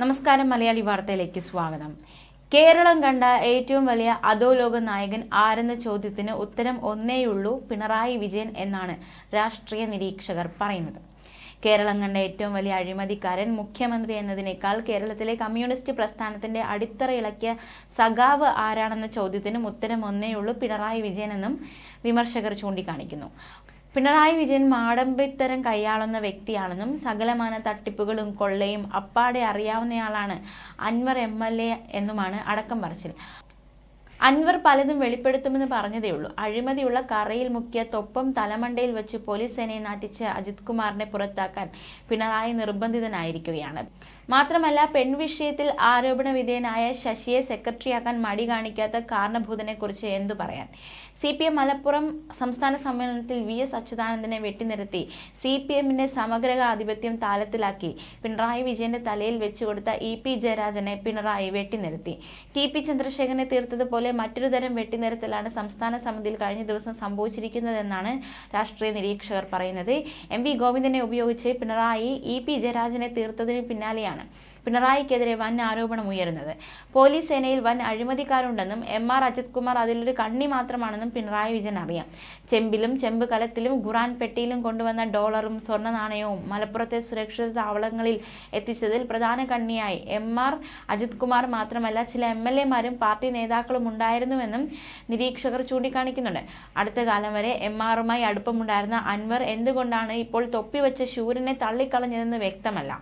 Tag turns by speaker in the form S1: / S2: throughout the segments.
S1: നമസ്കാരം മലയാളി വാർത്തയിലേക്ക് സ്വാഗതം. കേരളം കണ്ട ഏറ്റവും വലിയ അധോലോക നായകൻ ആരെന്ന ചോദ്യത്തിന് ഉത്തരം ഒന്നേയുള്ളൂ പിണറായി വിജയൻ എന്നാണ് രാഷ്ട്രീയ നിരീക്ഷകർ പറയുന്നത്. കേരളം കണ്ട ഏറ്റവും വലിയ അഴിമതിക്കാരൻ മുഖ്യമന്ത്രി എന്നതിനേക്കാൾ കേരളത്തിലെ കമ്മ്യൂണിസ്റ്റ് പ്രസ്ഥാനത്തിന്റെ അടിത്തറ ഇളക്കിയ സഖാവ് ആരാണെന്ന ചോദ്യത്തിനും ഉത്തരം ഒന്നേയുള്ളൂ പിണറായി വിജയൻ എന്നും വിമർശകർ ചൂണ്ടിക്കാണിക്കുന്നു. പിണറായി വിജയൻ മാടമ്പിത്തരം കൈയാളുന്ന വ്യക്തിയാണെന്നും സകലമാന തട്ടിപ്പുകളും കൊള്ളയും അപ്പാടെ അറിയാവുന്നയാളാണ് അൻവർ എം എൽ എ എന്നുമാണ് അടക്കം പറച്ചിൽ. അൻവർ പലതും വെളിപ്പെടുത്തുമെന്ന് പറഞ്ഞതേ ഉള്ളൂ. അഴിമതിയുള്ള കറയിൽ മുക്കിയ തൊപ്പം തലമണ്ടയിൽ വെച്ച് പോലീസ് സേനയെ നാട്ടിച്ച് അജിത് കുമാറിനെ പുറത്താക്കാൻ പിണറായി നിർബന്ധിതനായിരിക്കുകയാണ്. മാത്രമല്ല പെൺവിഷയത്തിൽ ആരോപണ വിധേയനായ ശശിയെ സെക്രട്ടറിയാക്കാൻ മടി കാണിക്കാത്ത കാരണഭൂതനെ കുറിച്ച് എന്തു പറയാൻ? സി പി എം മലപ്പുറം സംസ്ഥാന സമ്മേളനത്തിൽ വി എസ് അച്യുതാനന്ദനെ വെട്ടിനിരത്തി സി പി എമ്മിന്റെ സമഗ്ര ആധിപത്യം താലത്തിലാക്കി. പിണറായി വിജയന്റെ തലയിൽ വെച്ചുകൊടുത്ത ഇ പി ജയരാജനെ പിണറായി വെട്ടിനിരത്തി. ടി പി ചന്ദ്രശേഖരനെ തീർത്തതുപോലെ മറ്റൊരു തരം വെട്ടിനിരത്തലാണ് സംസ്ഥാന സമിതിയിൽ കഴിഞ്ഞ ദിവസം സംഭവിച്ചിരിക്കുന്നതെന്നാണ് രാഷ്ട്രീയ നിരീക്ഷകർ പറയുന്നത്. എം വി ഗോവിന്ദനെ ഉപയോഗിച്ച് പിണറായി ഇ പി ജയരാജനെ തീർത്തതിന് പിന്നാലെയാണ്. പിണറായിക്കെതിരെ വൻ ആരോപണം ഉയരുന്നത്. പോലീസ് സേനയിൽ വൻ അഴിമതിക്കാരുണ്ടെന്നും എം ആർ അജിത് കുമാർ അതിലൊരു കണ്ണി മാത്രമാണെന്നും പിണറായി വിജയൻ അറിയാം. ചെമ്പിലും ചെമ്പ് കലത്തിലും ഖുറാൻ പെട്ടിയിലും കൊണ്ടുവന്ന ഡോളറും സ്വർണ നാണയവും മലപ്പുറത്തെ സുരക്ഷിത താവളങ്ങളിൽ എത്തിച്ചതിൽ പ്രധാന കണ്ണിയായി. എം ആർ അജിത് കുമാർ മാത്രമല്ല ചില എം എൽ എമാരും പാർട്ടി നേതാക്കളും ഉണ്ടായിരുന്നുവെന്നും നിരീക്ഷകർ ചൂണ്ടിക്കാണിക്കുന്നുണ്ട്. അടുത്ത കാലം വരെ എം ആറുമായി അടുപ്പമുണ്ടായിരുന്ന അൻവർ എന്തുകൊണ്ടാണ് ഇപ്പോൾ തൊപ്പിവെച്ച ശൂരനെ തള്ളിക്കളഞ്ഞതെന്ന് വ്യക്തമല്ല.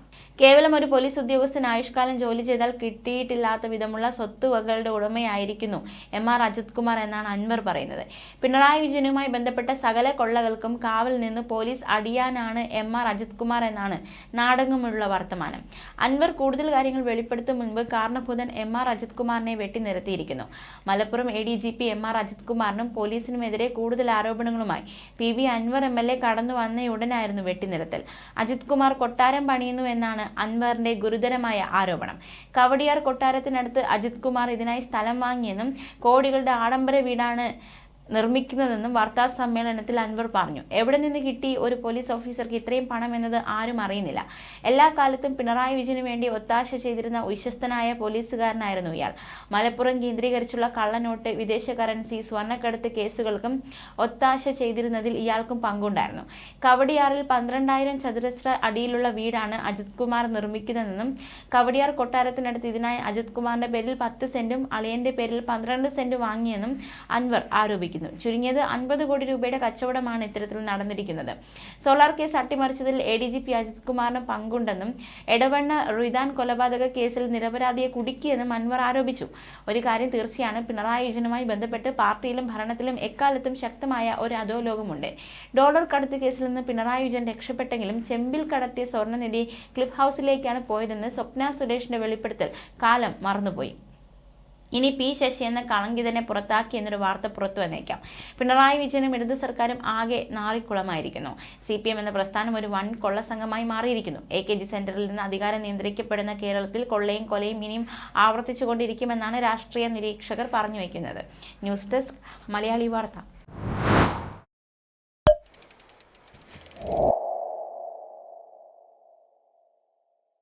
S1: കേവലം ഒരു പോലീസ് ഉദ്യോഗസ്ഥൻ ആയുഷ്കാലം ജോലി ചെയ്താൽ കിട്ടിയിട്ടില്ലാത്ത വിധമുള്ള സ്വത്തുവകളുടെ ഉടമയായിരിക്കുന്നു എം ആർ അജിത് കുമാർ എന്നാണ് അൻവർ പറയുന്നത്. പിണറായി വിജയനുമായി ബന്ധപ്പെട്ട സകല കൊള്ളകൾക്കും കാവൽ നിന്ന് പോലീസ് അടിയാനാണ് എം ആർ അജിത് കുമാർ എന്നാണ് നാടകമുള്ള വർത്തമാനം. അൻവർ കൂടുതൽ കാര്യങ്ങൾ വെളിപ്പെടുത്തും മുൻപ് കാരണഭൂതൻ എം ആർ അജിത് കുമാറിനെ വെട്ടിനിരത്തിയിരിക്കുന്നു Malappuram A D G P M R Ajith കുമാറിനും പോലീസിനുമെതിരെ കൂടുതൽ ആരോപണങ്ങളുമായി P V Anvar M L A കടന്നു വന്നയുടനായിരുന്നു വെട്ടിനിരത്തൽ. അജിത് കുമാർ കൊട്ടാരം പണിയുന്നു എന്നാണ് അൻവറിന്റെ ഗുരുതരമായ ആരോപണം. കവടിയാർ കൊട്ടാരത്തിനടുത്ത് അജിത് കുമാർ ഇതിനായി സ്ഥലം വാങ്ങിയെന്നും കോടികളുടെ ആഡംബര വീടാണ് നിർമ്മിക്കുന്നതെന്നും വാർത്താ സമ്മേളനത്തിൽ അൻവർ പറഞ്ഞു. എവിടെ നിന്ന് കിട്ടി ഒരു പോലീസ് ഓഫീസർക്ക് ഇത്രയും പണം എന്നത് ആരും അറിയുന്നില്ല. എല്ലാ കാലത്തും പിണറായി വിജയന് വേണ്ടി ഒത്താശ ചെയ്തിരുന്ന വിശ്വസ്തനായ പോലീസുകാരനായിരുന്നു ഇയാൾ. മലപ്പുറം കേന്ദ്രീകരിച്ചുള്ള കള്ളനോട്ട് വിദേശ കറൻസി സ്വർണക്കടത്ത് കേസുകൾക്കും ഒത്താശ ചെയ്തിരുന്നതിൽ ഇയാൾക്കും പങ്കുണ്ടായിരുന്നു. കവടിയാറിൽ പന്ത്രണ്ടായിരം ചതുരശ്ര അടിയിലുള്ള വീടാണ് അജിത് കുമാർ നിർമ്മിക്കുന്നതെന്നും കവടിയാർ കൊട്ടാരത്തിനടുത്ത് ഇതിനായി അജിത് കുമാറിന്റെ പേരിൽ പത്ത് സെന്റും അളിയന്റെ പേരിൽ പന്ത്രണ്ട് സെന്റ് വാങ്ങിയെന്നും അൻവർ ആരോപിക്കുന്നു. ആരോപിക്കുന്നു ചുരുങ്ങിയത് അൻപത് കോടി രൂപയുടെ കച്ചവടമാണ് ഇത്തരത്തിൽ നടന്നിരിക്കുന്നത്. Solar case അട്ടിമറിച്ചതിൽ A D G P Ajith കുമാറിന് പങ്കുണ്ടെന്നും എടവണ്ണ റുയ്ദാൻ കൊലപാതക കേസിൽ നിരപരാധിയെ കുടുക്കിയെന്നും അൻവർ ആരോപിച്ചു. ഒരു കാര്യം തീർച്ചയാണ് പിണറായി വിജയനുമായി ബന്ധപ്പെട്ട് പാർട്ടിയിലും ഭരണത്തിലും എക്കാലത്തും ശക്തമായ ഒരു അധോലോകമുണ്ട്. ഡോളർ കടത്ത് കേസിൽ നിന്ന് പിണറായി വിജയൻ രക്ഷപ്പെട്ടെങ്കിലും ചെമ്പിൽ കടത്തിയ സ്വർണനിധി ക്ലിഫ് ഹൗസിലേക്കാണ് പോയതെന്ന് സ്വപ്ന സുരേഷിന്റെ വെളിപ്പെടുത്തൽ. കാലം മറന്നുപോയി. ഇനി പി ശശി എന്ന കളങ്കിതനെ പുറത്താക്കി എന്നൊരു വാർത്ത പുറത്തു വന്നേക്കാം. പിണറായി വിജയനും ഇടത് സർക്കാരും ആകെ നാറിക്കുളമായിരിക്കുന്നു. സി പി എം എന്ന പ്രസ്ഥാനം ഒരു വൺ കൊള്ള സംഘമായി മാറിയിരിക്കുന്നു. എ കെ ജി സെന്ററിൽ നിന്ന് അധികാരം നിയന്ത്രിക്കപ്പെടുന്ന കേരളത്തിൽ കൊള്ളയും കൊലയും ഇനിയും ആവർത്തിച്ചുകൊണ്ടിരിക്കുമെന്നാണ് രാഷ്ട്രീയ നിരീക്ഷകർ പറഞ്ഞു വയ്ക്കുന്നത്. ന്യൂസ് ഡെസ്ക് മലയാളി വാർത്ത.